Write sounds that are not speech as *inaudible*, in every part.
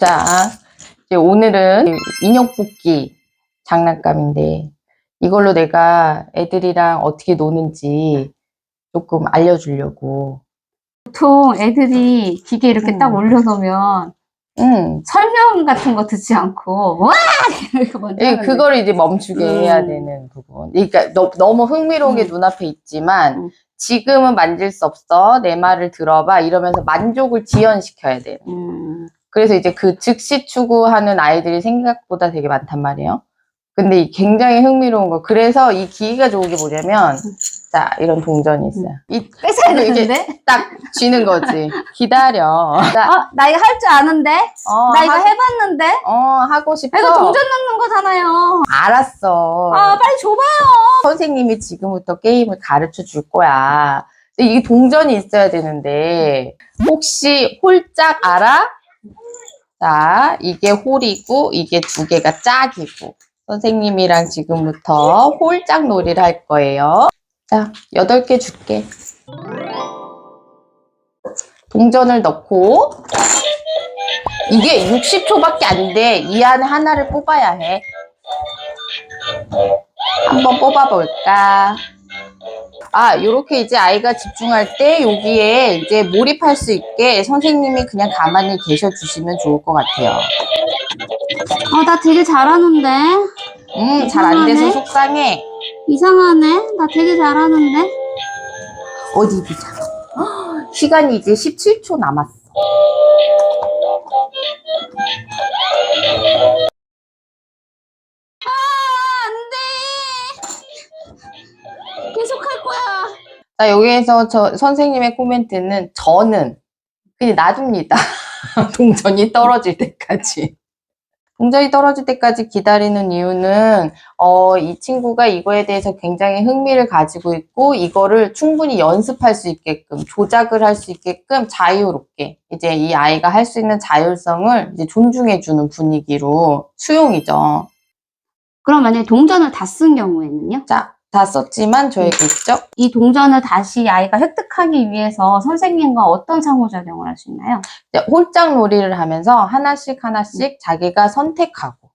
자, 이제 오늘은 인형 뽑기 장난감인데 이걸로 내가 애들이랑 어떻게 노는지 조금 알려주려고. 보통 애들이 기계 이렇게 음. 딱 올려놓으면 응. 설명 같은 거 듣지 않고 와 *laughs* 이렇게 먼저 예, 하는데. 그거를 이제 멈추게 음. 해야 되는 부분. 그러니까 너, 너무 흥미로운 게 음. 눈앞에 있지만 음. 지금은 만질 수 없어. 내 말을 들어봐. 이러면서 만족을 지연시켜야 돼. 음, 그래서 이제 그 즉시 추구하는 아이들이 생각보다 되게 많단 말이에요. 근데 이 굉장히 흥미로운 거. 그래서 이 기기가 좋은 게 뭐냐면, 자, 이런 동전이 있어요. 이, 뺏어야 되는데 딱 쥐는 거지. 기다려. 자, 어, 나 이거 할 줄 아는데 어, 나 이거 하, 해봤는데 어, 하고 싶어. 이거 동전 넣는 거잖아요 알았어. 아 빨리 줘봐요 선생님이 지금부터 게임을 가르쳐 줄 거야. 근데 이게 동전이 있어야 되는데, 혹시 홀짝 알아? 자, 이게 홀이고, 이게 두 개가 짝이고. 선생님이랑 지금부터 홀짝 놀이를 할 거예요. 자, 여덟 개 줄게. 동전을 넣고, 이게 60초밖에 안 돼. 이 안에 하나를 뽑아야 해. 한번 뽑아볼까? 아, 요렇게 이제 아이가 집중할 때 여기에 이제 몰입할 수 있게 선생님이 그냥 가만히 계셔 주시면 좋을 것 같아요. 어나 되게 잘하는데 음, 잘 안 돼서 이상하네. 속상해. 이상하네 나 되게 잘하는데 어디 보자. 헉, *gasps* 시간이 이제 17초 남았어. 계속 할 거야 자, 여기에서 저 선생님의 코멘트는 저는 그냥 놔둡니다. *laughs* 동전이 떨어질 때까지. 동전이 떨어질 때까지 기다리는 이유는 어, 이 친구가 이거에 대해서 굉장히 흥미를 가지고 있고 이거를 충분히 연습할 수 있게끔 조작을 할 수 있게끔 자유롭게 이제 이 아이가 할 수 있는 자율성을 이제 존중해주는 분위기로 수용이죠. 그럼 만약에 동전을 다 쓴 경우에는요? 자, 다 썼지만 저에게 있죠? 이 동전을 다시 아이가 획득하기 위해서 선생님과 어떤 상호작용을 할 수 있나요? 이제 홀짝 놀이를 하면서 하나씩 하나씩 자기가 선택하고,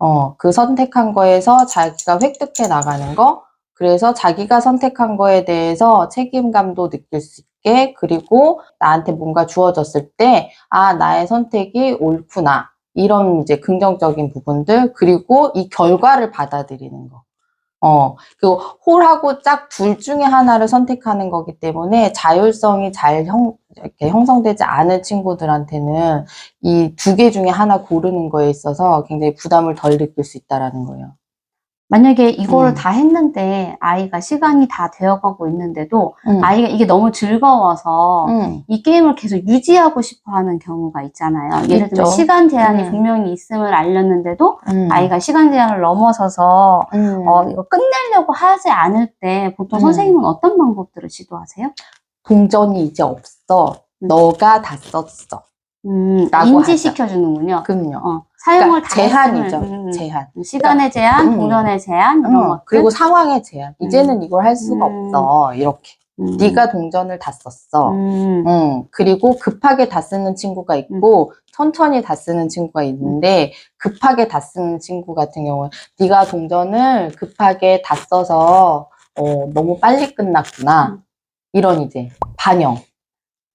어, 그 선택한 거에서 자기가 획득해 나가는 거, 그래서 자기가 선택한 거에 대해서 책임감도 느낄 수 있게, 그리고 나한테 뭔가 주어졌을 때, 아, 나의 선택이 옳구나. 이런 이제 긍정적인 부분들, 그리고 이 결과를 받아들이는 거. 어, 그리고 홀하고 짝 둘 중에 하나를 선택하는 거기 때문에 자율성이 잘 형, 이렇게 형성되지 않은 친구들한테는 이 두 개 중에 하나 고르는 거에 있어서 굉장히 부담을 덜 느낄 수 있다라는 거예요. 만약에 이거를 음. 다 했는데 아이가 시간이 다 되어가고 있는데도 음. 아이가 이게 너무 즐거워서 음. 이 게임을 계속 유지하고 싶어 하는 경우가 있잖아요. 예를 들면. 시간 제한이 음. 분명히 있음을 알렸는데도 음. 아이가 시간 제한을 넘어서서 음. 어, 이거 끝내려고 하지 않을 때 보통 음. 선생님은 어떤 방법들을 시도하세요? 동전이 이제 없어. 음. 너가 다 썼어. 음, 라고 인지시켜 주는군요. 그럼요. 어, 사용을 그러니까 다 제한이죠. 음, 음. 제한. 시간의 제한, 음. 동전의 제한 이런 음. 것들. 그리고 상황의 제한. 이제는 이걸 할 수가 음. 없어. 이렇게. 음. 네가 동전을 다 썼어. 음. 음, 그리고 급하게 다 쓰는 친구가 있고 천천히 다 쓰는 친구가 있는데 급하게 다 쓰는 친구 같은 경우는 네가 동전을 급하게 다 써서 어, 너무 빨리 끝났구나. 음. 이런 이제 반영.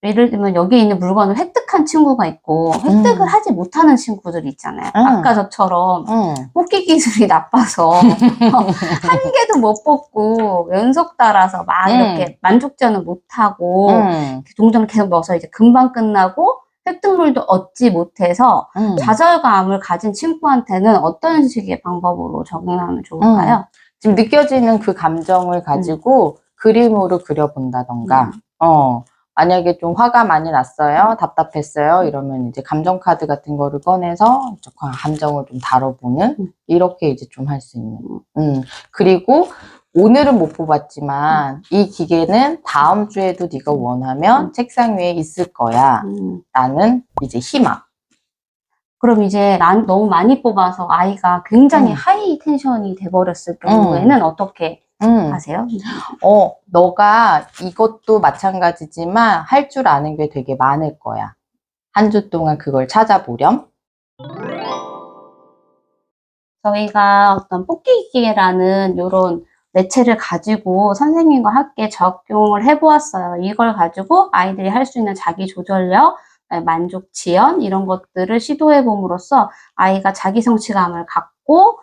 예를 들면 여기 있는 물건을 획득한 친구가 있고 획득을 음. 하지 못하는 친구들이 있잖아요. 음. 아까 저처럼 음, 뽑기 기술이 나빠서 *laughs* 한 개도 못 뽑고 연속 따라서 막 음. 이렇게 만족전을 못하고 음, 동전을 계속 넣어서 이제 금방 끝나고 획득물도 얻지 못해서 음. 좌절감을 가진 친구한테는 어떤 식의 방법으로 적용하면 좋을까요? 지금 느껴지는 그 감정을 가지고 그림으로 그려본다던가, 어, 만약에 좀 화가 많이 났어요, 답답했어요, 이러면 이제 감정 카드 같은 거를 꺼내서 조금 감정을 좀 다뤄보는, 음. 이렇게 이제 좀 할 수 있는. 음, 그리고 오늘은 못 뽑았지만 이 기계는 다음 주에도 네가 원하면 음. 책상 위에 있을 거야. 음. 라는 이제 희망. 그럼 이제 난 너무 많이 뽑아서 아이가 굉장히 음. 하이 텐션이 돼버렸을 경우에는 어떻게 음. 하세요? 어, 너가 이것도 마찬가지지만 할 줄 아는 게 되게 많을 거야. 한 주 동안 그걸 찾아보렴. 저희가 어떤 뽑기기계라는 이런 매체를 가지고 선생님과 함께 적용을 해보았어요. 이걸 가지고 아이들이 할 수 있는 자기 조절력, 만족 지연 이런 것들을 시도해 봄으로써 아이가 자기 성취감을 갖고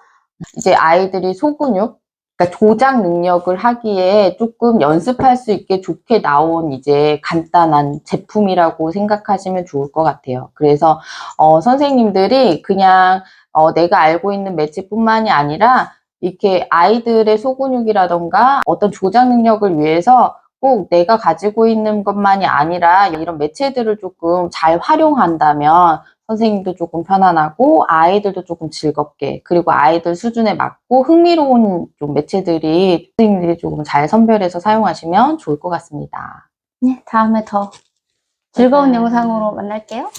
이제 아이들이 소근육, 그러니까 조작 능력을 하기에 조금 연습할 수 있게 좋게 나온 이제 간단한 제품이라고 생각하시면 좋을 것 같아요. 그래서 어, 선생님들이 그냥 어, 내가 알고 있는 매체뿐만이 아니라 이렇게 아이들의 소근육이라던가 어떤 조작 능력을 위해서 꼭 내가 가지고 있는 것만이 아니라 이런 매체들을 조금 잘 활용한다면 선생님도 조금 편안하고 아이들도 조금 즐겁게 그리고 아이들 수준에 맞고 흥미로운 좀 매체들이 선생님들이 조금 잘 선별해서 사용하시면 좋을 것 같습니다. 네, 다음에 더 즐거운 네. 영상으로 만날게요.